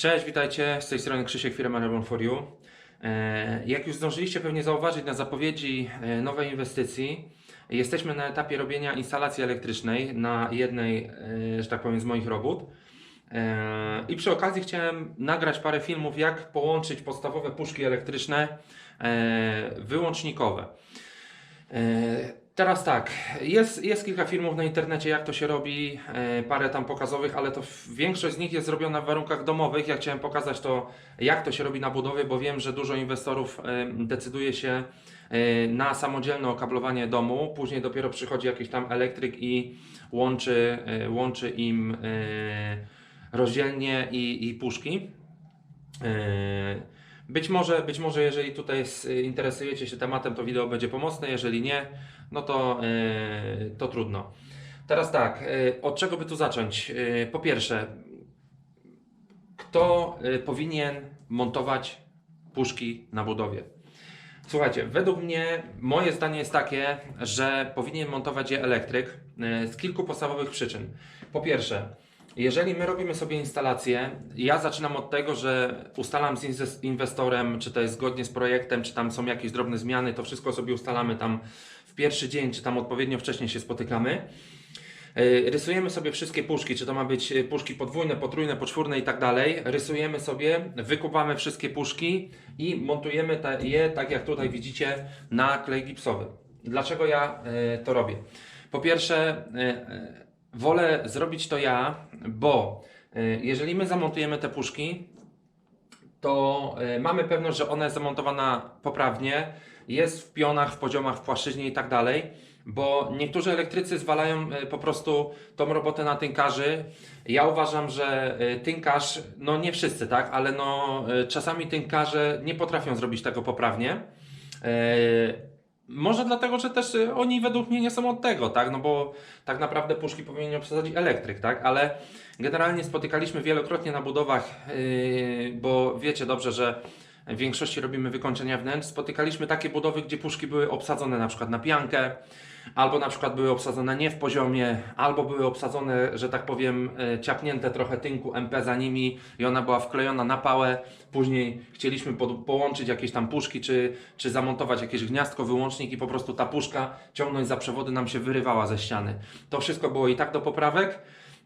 Cześć, witajcie. Z tej strony Krzysiek, firma Reborn for You. E, Jak już zdążyliście pewnie zauważyć na zapowiedzi e, nowej inwestycji, jesteśmy na etapie robienia instalacji elektrycznej na jednej, e, że tak powiem, z moich robót. I przy okazji chciałem nagrać parę filmów, jak połączyć podstawowe puszki elektryczne wyłącznikowe. Teraz tak, jest, jest kilka filmów na internecie, jak to się robi, e, parę tam pokazowych, ale to większość z nich jest zrobiona w warunkach domowych. Ja chciałem pokazać to, jak to się robi na budowie, bo wiem, że dużo inwestorów e, decyduje się e, na samodzielne okablowanie domu. Później dopiero przychodzi jakiś tam elektryk i łączy, łączy im rozdzielnie i, i puszki. Być może, być może jeżeli tutaj interesujecie się tematem, to wideo będzie pomocne, jeżeli nie, no to, e, to trudno. Teraz tak, e, od czego by tu zacząć? E, Po pierwsze, kto powinien montować puszki na budowie? Słuchajcie, według mnie moje zdanie jest takie, że powinien montować je elektryk z kilku podstawowych przyczyn. Po pierwsze, jeżeli my robimy sobie instalację, ja zaczynam od tego, że ustalam z inwes- inwestorem, czy to jest zgodnie z projektem, czy tam są jakieś drobne zmiany, to wszystko sobie ustalamy tam w pierwszy dzień, czy tam odpowiednio wcześniej się spotykamy. E, Rysujemy sobie wszystkie puszki, czy to ma być e, puszki podwójne, potrójne, poczwórne i tak dalej. Rysujemy sobie, wykupamy wszystkie puszki i montujemy je, tak jak tutaj widzicie, na klej gipsowy. Dlaczego ja e, to robię? Po pierwsze, wolę zrobić to ja, bo jeżeli my zamontujemy te puszki, to e, mamy pewność, że ona jest zamontowana poprawnie, jest w pionach, w poziomach, w płaszczyźnie i tak dalej, bo niektórzy elektrycy zwalają e, po prostu tą robotę na tynkarzy. Ja uważam, że e, tynkarz, no nie wszyscy, tak, ale no czasami tynkarze nie potrafią zrobić tego poprawnie. Może dlatego, że też e, oni według mnie nie są od tego, tak? No bo tak naprawdę puszki powinien obsadzić elektryk, tak? Ale generalnie spotykaliśmy wielokrotnie na budowach, yy, bo wiecie dobrze, że w większości robimy wykończenia wnętrz. Spotykaliśmy takie budowy, gdzie puszki były obsadzone na przykład na piankę, albo na przykład były obsadzone nie w poziomie, albo były obsadzone, że tak powiem, e, ciapnięte trochę tynku MP za nimi i ona była wklejona na pałę. Później chcieliśmy połączyć jakieś tam puszki, czy, czy zamontować jakieś gniazdko, wyłącznik i po prostu ta puszka ciągnąć za przewody nam się wyrywała ze ściany. To wszystko było i tak do poprawek.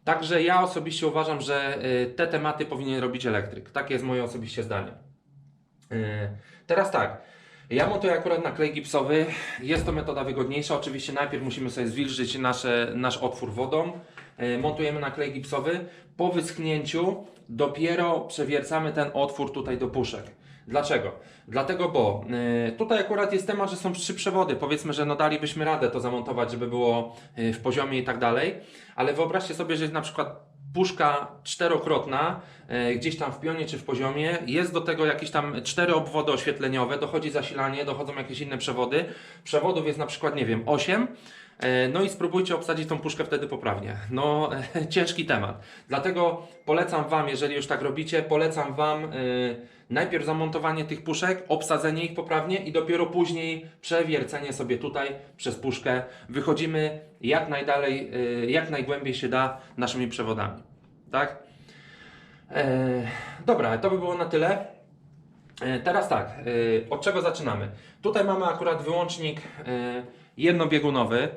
Także ja osobiście uważam, że y, te tematy powinien robić elektryk. Takie jest moje osobiście zdanie. Y, Teraz tak. Ja montuję akurat na klej gipsowy. Jest to metoda wygodniejsza. Oczywiście najpierw musimy sobie zwilżyć nasze, nasz otwór wodą. Y, Montujemy na klej gipsowy. Po wyschnięciu dopiero przewiercamy ten otwór tutaj do puszek. Dlaczego? Dlatego, bo y, tutaj akurat jest temat, że są trzy przewody. Powiedzmy, że no dalibyśmy radę to zamontować, żeby było w poziomie i tak dalej. Ale wyobraźcie sobie, że jest na przykład puszka czterokrotna, e, gdzieś tam w pionie czy w poziomie, jest do tego jakieś tam cztery obwody oświetleniowe, dochodzi zasilanie, dochodzą jakieś inne przewody. Przewodów jest na przykład, nie wiem, 8. No i spróbujcie obsadzić tą puszkę wtedy poprawnie. No, ciężki temat. Dlatego polecam Wam, jeżeli już tak robicie, polecam Wam e, najpierw zamontowanie tych puszek, obsadzenie ich poprawnie i dopiero później przewiercenie sobie tutaj przez puszkę. Wychodzimy jak najdalej, e, jak najgłębiej się da naszymi przewodami. Tak? E, dobra, to by było na tyle. E, Teraz tak, od czego zaczynamy? Tutaj mamy akurat wyłącznik jednobiegunowy,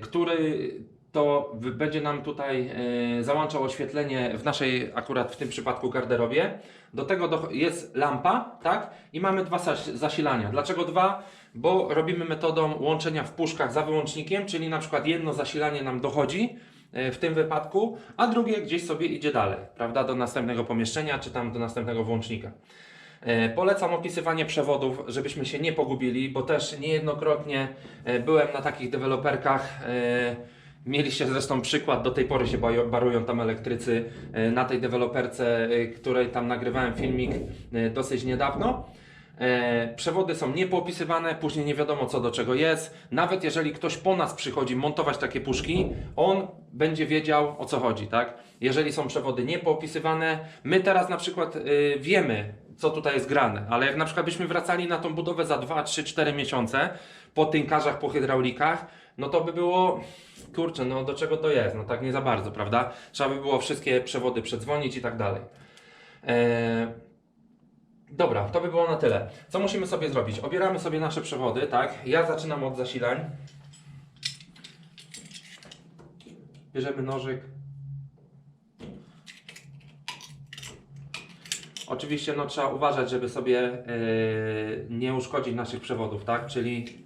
który to będzie nam tutaj e, załączał oświetlenie w naszej, akurat w tym przypadku garderobie. Do tego jest lampa, tak? I mamy dwa zas- zasilania. Dlaczego dwa? Bo robimy metodą łączenia w puszkach za wyłącznikiem, czyli na przykład jedno zasilanie nam dochodzi, e, w tym wypadku, a drugie gdzieś sobie idzie dalej, prawda, do następnego pomieszczenia, czy tam do następnego włącznika. E, Polecam opisywanie przewodów, żebyśmy się nie pogubili, bo też niejednokrotnie byłem na takich deweloperkach. Mieliście zresztą przykład, do tej pory się barują tam elektrycy e, na tej deweloperce, e, której tam nagrywałem filmik e, dosyć niedawno. Przewody są niepoopisywane, później nie wiadomo co do czego jest. Nawet jeżeli ktoś po nas przychodzi montować takie puszki, on będzie wiedział o co chodzi, tak? Jeżeli są przewody niepoopisywane, my teraz na przykład wiemy, co tutaj jest grane, ale jak na przykład byśmy wracali na tą budowę za 2, 3, 4 miesiące po tynkarzach, po hydraulikach, no to by było, kurczę, no do czego to jest? No tak nie za bardzo, prawda? Trzeba by było wszystkie przewody przedzwonić i tak dalej. E, dobra, to by było na tyle. Co musimy sobie zrobić? Obieramy sobie nasze przewody, tak? Ja zaczynam od zasilań. Bierzemy nożyk. Oczywiście no, trzeba uważać, żeby sobie e, nie uszkodzić naszych przewodów, tak? Czyli,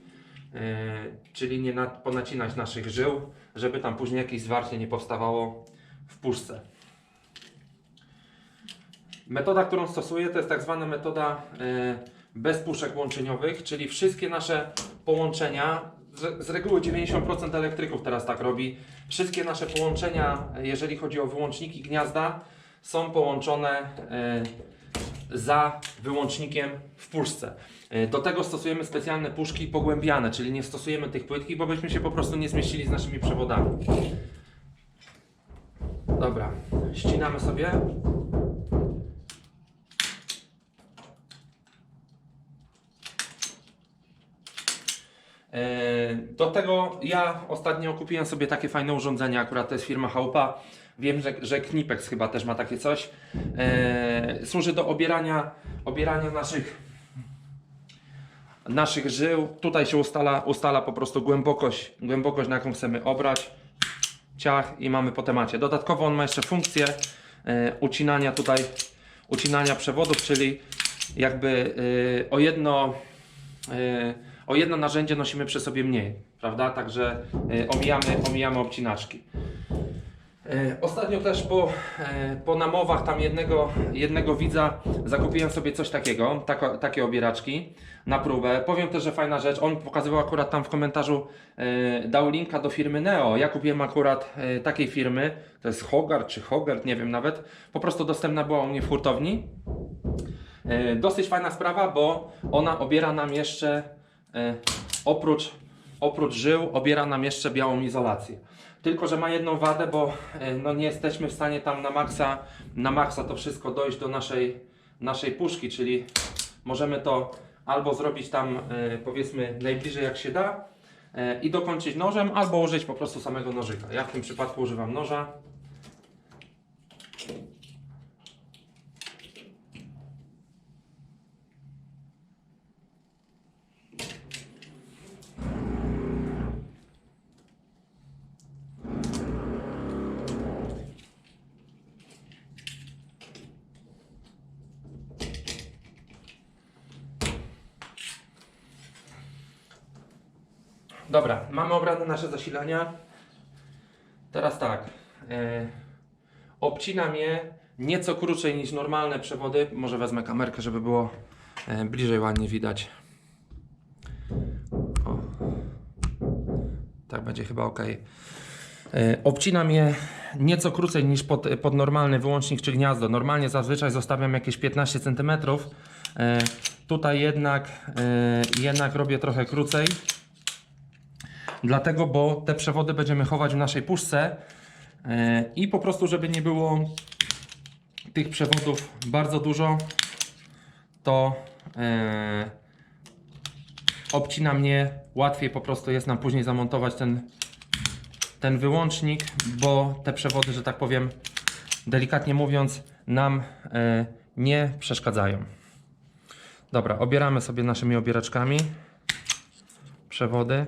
czyli nie na, ponacinać naszych żył, żeby tam później jakieś zwarcie nie powstawało w puszce. Metoda, którą stosuję, to jest tak zwana metoda e, bez puszek łączeniowych, czyli wszystkie nasze połączenia, z, reguły 90% elektryków teraz tak robi, wszystkie nasze połączenia, e, jeżeli chodzi o wyłączniki gniazda, są połączone e, za wyłącznikiem w puszce. E, Do tego stosujemy specjalne puszki pogłębiane, czyli nie stosujemy tych płytkich, bo byśmy się po prostu nie zmieścili z naszymi przewodami. Dobra, ścinamy sobie. E, Do tego ja ostatnio kupiłem sobie takie fajne urządzenie, akurat to jest firma Chałupa. Wiem, że, że Knipex chyba też ma takie coś. E, służy do obierania, obierania naszych, naszych żył. Tutaj się ustala, ustala po prostu głębokość, głębokość, na jaką chcemy obrać. Ciach i mamy po temacie. Dodatkowo on ma jeszcze funkcję e, ucinania tutaj, ucinania przewodów, czyli jakby e, o jedno e, o jedno narzędzie nosimy przy sobie mniej, prawda? Także omijamy, omijamy obcinaczki. E, Ostatnio też po, e, po namowach tam jednego, jednego widza zakupiłem sobie coś takiego, takie obieraczki na próbę. Powiem też, że fajna rzecz, on pokazywał akurat tam w komentarzu, e, dał linka do firmy Neo. Ja kupiłem akurat takiej firmy, to jest Hogarth czy Hogart, nie wiem nawet. Po prostu dostępna była u mnie w hurtowni. Dosyć fajna sprawa, bo ona obiera nam jeszcze oprócz, oprócz żył, obiera nam jeszcze białą izolację. Tylko, że ma jedną wadę, bo e, no, nie jesteśmy w stanie tam na maksa, na maksa to wszystko dojść do naszej, naszej puszki, czyli możemy to albo zrobić tam e, powiedzmy najbliżej jak się da e, i dokończyć nożem, albo użyć po prostu samego nożyka. Ja w tym przypadku używam noża. Dobra, mamy obrane nasze zasilania. Teraz tak. E, obcinam je nieco krócej niż normalne przewody. Może wezmę kamerkę, żeby było e, bliżej ładnie widać. O. Tak będzie chyba ok. E, obcinam je nieco krócej niż pod, pod normalny wyłącznik czy gniazdo. Normalnie zazwyczaj zostawiam jakieś 15 cm. Tutaj jednak, jednak robię trochę krócej. Dlatego, bo te przewody będziemy chować w naszej puszce e, i po prostu, żeby nie było tych przewodów bardzo dużo, to e, obcinam je. Łatwiej po prostu jest nam później zamontować ten, ten wyłącznik, bo te przewody, że tak powiem, delikatnie mówiąc, nam e, nie przeszkadzają. Dobra, obieramy sobie naszymi obieraczkami przewody.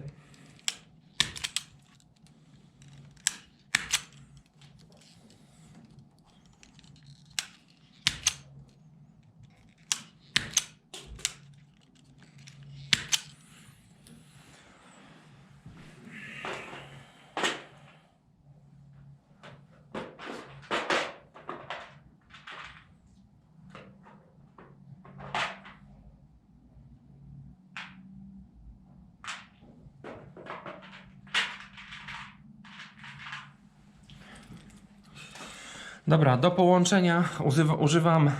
Dobra, do połączenia używa, używam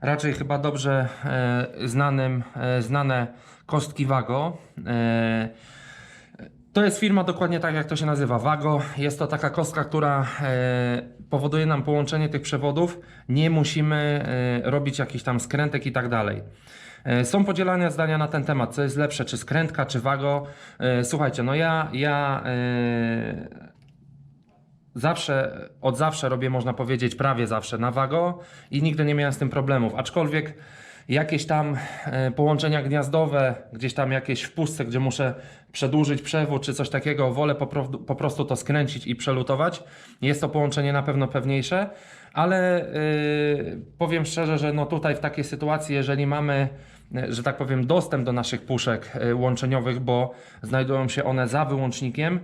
raczej chyba dobrze e, znanym, e, znane kostki Wago. E, to jest firma dokładnie tak jak to się nazywa, Wago. Jest to taka kostka, która e, powoduje nam połączenie tych przewodów. Nie musimy e, robić jakichś tam skrętek i tak dalej. E, Są podzielane zdania na ten temat, co jest lepsze, czy skrętka, czy Wago. E, Słuchajcie, no ja, ja e, zawsze, od zawsze robię, można powiedzieć, prawie zawsze na wago i nigdy nie miałem z tym problemów. Aczkolwiek jakieś tam e, połączenia gniazdowe, gdzieś tam jakieś w pustce, gdzie muszę przedłużyć przewód czy coś takiego, wolę po, pro, po prostu to skręcić i przelutować. Jest to połączenie na pewno pewniejsze, ale yy, powiem szczerze, że no tutaj w takiej sytuacji, jeżeli mamy, e, że tak powiem, dostęp do naszych puszek łączeniowych, bo znajdują się one za wyłącznikiem,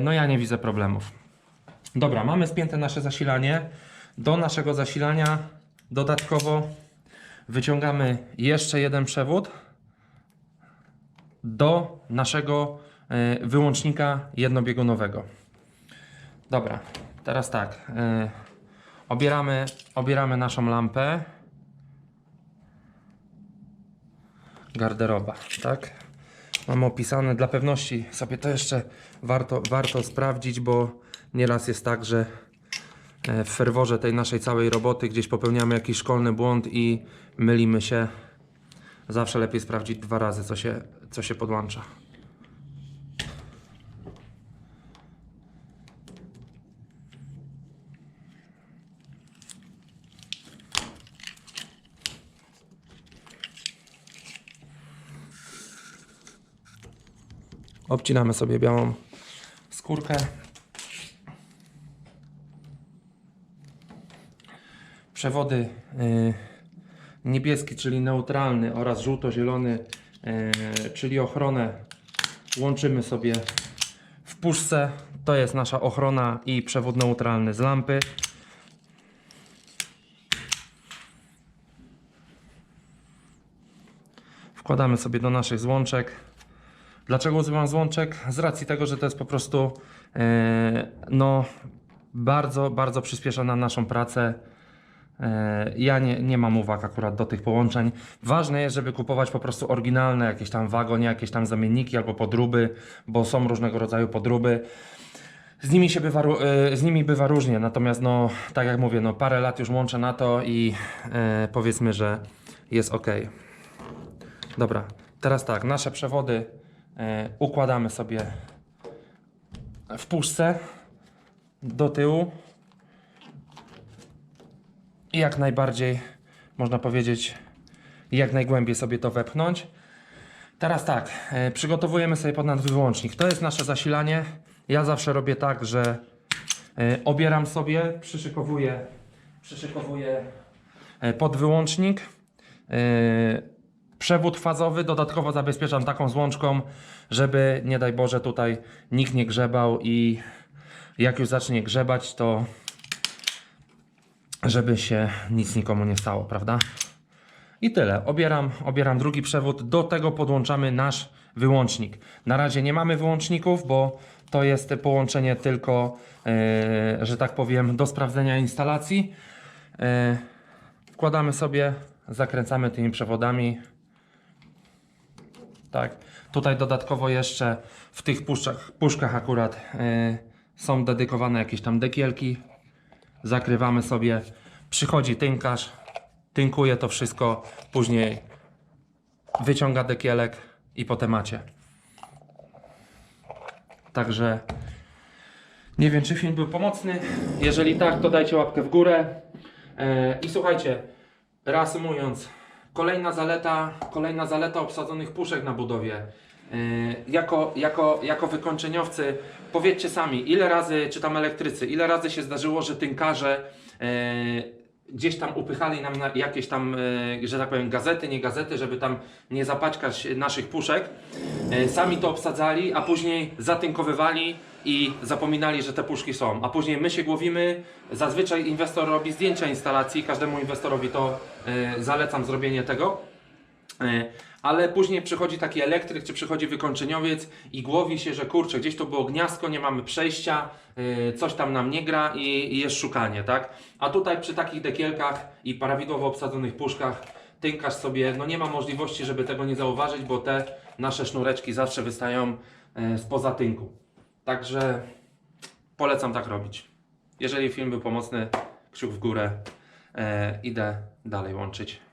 no ja nie widzę problemów. Dobra, mamy spięte nasze zasilanie. Do naszego zasilania dodatkowo wyciągamy jeszcze jeden przewód do naszego e, wyłącznika jednobiegunowego. Dobra, teraz tak. e, Obieramy, obieramy naszą lampę. Garderoba, tak? Mamy opisane. Dla pewności sobie to jeszcze warto, warto sprawdzić, bo nieraz jest tak, że e, w ferworze tej naszej całej roboty gdzieś popełniamy jakiś szkolny błąd i mylimy się. Zawsze lepiej sprawdzić dwa razy, co się, co się podłącza. Obcinamy sobie białą skórkę. Przewody y, niebieski, czyli neutralny oraz żółto-zielony, y, czyli ochronę łączymy sobie w puszce. To jest nasza ochrona i przewód neutralny z lampy. Wkładamy sobie do naszych złączek. Dlaczego używam złączek? Z racji tego, że to jest po prostu e, no, bardzo, bardzo przyspiesza nam naszą pracę. E, ja nie, nie mam uwag akurat do tych połączeń. Ważne jest, żeby kupować po prostu oryginalne jakieś tam wagonie, jakieś tam zamienniki albo podróby, bo są różnego rodzaju podróby. Z nimi, się bywa, e, z nimi bywa różnie, natomiast no, tak jak mówię, no, parę lat już łączę na to i e, powiedzmy, że jest ok. Dobra, teraz tak, nasze przewody e, układamy sobie w puszce do tyłu i jak najbardziej, można powiedzieć, jak najgłębiej sobie to wepchnąć. Teraz tak, e, przygotowujemy sobie pod wyłącznik. To jest nasze zasilanie. Ja zawsze robię tak, że e, obieram sobie, przyszykowuję, przyszykowuję e, pod wyłącznik. Przewód fazowy dodatkowo zabezpieczam taką złączką, żeby nie daj Boże tutaj nikt nie grzebał i jak już zacznie grzebać, to żeby się nic nikomu nie stało, prawda? I tyle. Obieram, obieram drugi przewód. Do tego podłączamy nasz wyłącznik. Na razie nie mamy wyłączników, bo to jest połączenie tylko, e, że tak powiem, do sprawdzenia instalacji. E, wkładamy sobie, zakręcamy tymi przewodami. Tak. Tutaj dodatkowo jeszcze w tych puszczach, puszkach akurat e, są dedykowane jakieś tam dekielki. Zakrywamy sobie. Przychodzi tynkarz, tynkuje to wszystko, później wyciąga dekielek i po temacie. Także nie wiem, czy film był pomocny. Jeżeli tak, to dajcie łapkę w górę. E, I słuchajcie, reasumując, kolejna zaleta, kolejna zaleta obsadzonych puszek na budowie. E, Jako, jako, jako wykończeniowcy, powiedzcie sami, ile razy, czy tam elektrycy, ile razy się zdarzyło, że tynkarze e, gdzieś tam upychali nam na jakieś tam, e, że tak powiem, gazety, nie gazety, żeby tam nie zapaćkać naszych puszek. Sami to obsadzali, a później zatynkowywali i zapominali, że te puszki są. A później my się głowimy. Zazwyczaj inwestor robi zdjęcia instalacji, każdemu inwestorowi to zalecam zrobienie tego. Ale później przychodzi taki elektryk, czy przychodzi wykończeniowiec i głowi się, że kurczę, gdzieś to było gniazdko, nie mamy przejścia, e, coś tam nam nie gra i, jest szukanie, tak? A tutaj przy takich dekielkach i prawidłowo obsadzonych puszkach tynkarz sobie, no nie ma możliwości, żeby tego nie zauważyć, bo te nasze sznureczki zawsze wystają spoza tynku. Także polecam tak robić. Jeżeli film był pomocny, kciuk w górę. E, idę dalej łączyć